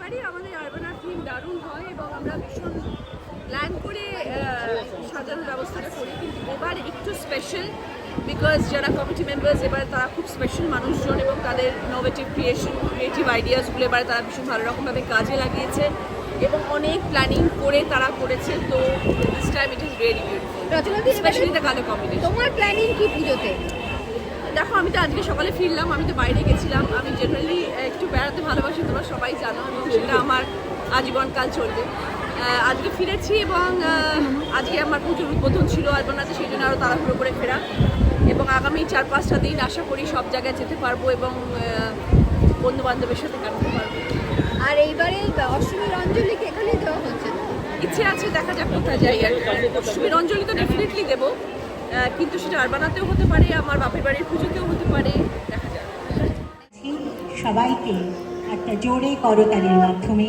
প্রত্যেকবারই আমাদের আরবানা থিম দারুণ হয় এবং আমরা ভীষণ প্ল্যান করে সাজানোর ব্যবস্থাটা করি। কিন্তু এবার একটু স্পেশাল বিকজ যারা কমিটি মেম্বার্স এবার তারা খুব স্পেশাল মানুষজন এবং তাদের ইনোভেটিভ ক্রিয়েশন ক্রিয়েটিভ আইডিয়াসগুলো এবার তারা ভীষণ ভালো রকমভাবে কাজে লাগিয়েছে এবং অনেক প্ল্যানিং করে তারা করেছে। তো this time it is really beautiful specially the colour combination তোমার প্ল্যানিং কি পুজোতে? দেখো আমি তো আজকে সকালে ফিরলাম আমি তো বাইরে গেছিলাম। আমি জেনারেলি একটু বেড়াতে ভালোবাসি তোমরা সবাই জানো এবং সেটা আমার আজীবনকাল চলবে। আজকে ফিরেছি এবং আজকে আমার পুজোর উদ্বোধন ছিল আছে সেই জন্য আরও তাড়াহুড়ো করে ফেরা। এবং আগামী চার পাঁচটা দিন আশা করি সব জায়গায় যেতে পারব এবং বন্ধু বান্ধবের সাথে কাটাতে পারব। আর এইবারে অষ্টমীর অঞ্জলিকে এখানেই দেওয়া হচ্ছে? ইচ্ছে আছে দেখা যাক কোথায় যাই আর কি। অষ্টমীর অঞ্জলি তো ডেফিনেটলি দেবো। কিন্তু সেটা আরবানাতেও হতে পারে, আমার বাপের বাড়ির পুজোতেও হতে পারে সবাইকে একটা জোরে করতালির মাধ্যমে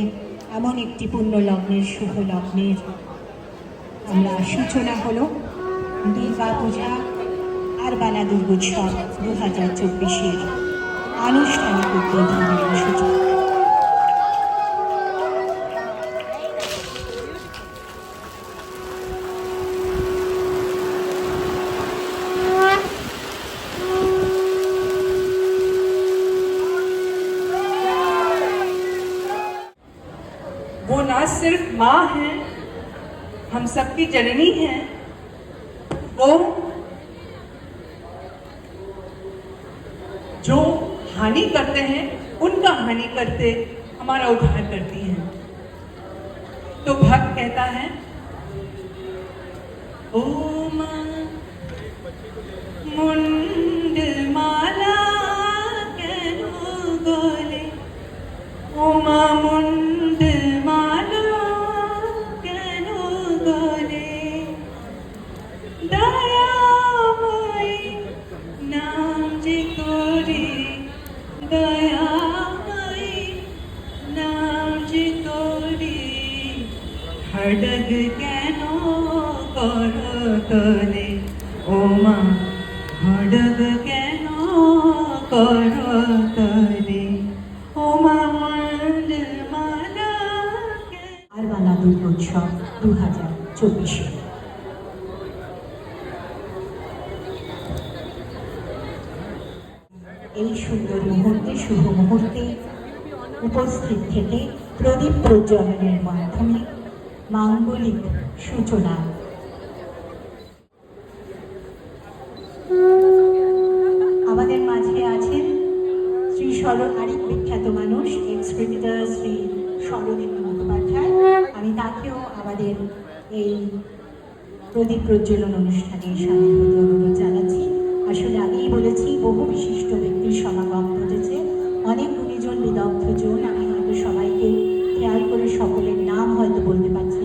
এমন একটি পুণ্য লগ্নের শুভ লগ্নের আমরা সূচনা হলো দুর্গা পূজা আর বানা দুর্গোৎসব দু হাজার চব্বিশের আনুষ্ঠানিক উদ্বোধনের সূচনা। ना सिर्फ़ माँ हैं, हम सबकी जननी हैं। वो जो हानि करते हैं, उनका हानि करते हमारा उद्धार करती हैं। तो भक्त कहता है ओम मुंड माला बोले गोले ओमा मुंड খড়গ কেন কর তলে? ওমা খড়গ কেন কর তলে? ওমা মন্ড মালা আর বানা দুর্গোৎসব দু হাজার চব্বিশে। এই সুন্দর মুহূর্তে, শুভ মুহূর্তে উপস্থিত থেকে প্রদীপ প্রজ্বলনের মাধ্যমে মাঙ্গলিক সূচনা। আমাদের মাঝে আছেন শ্রী সরল আরেক বিখ্যাত মানুষ এক্স ক্রিকেটার শ্রী সরলীন মুখোপাধ্যায়। আমি তাকেও আমাদের এই প্রদীপ প্রজ্বলন অনুষ্ঠানে সামিল হতে অনুরোধ জানাচ্ছি। আসলে আগেই বলেছি, বহু বিশিষ্ট ব্যক্তির সমাগম ঘটেছে। অনেক গুণীজন বিদগ্ধজন, আমি হয়তো সবাইকে খেয়াল করে সকলের নাম হয়তো বলতে পারছি।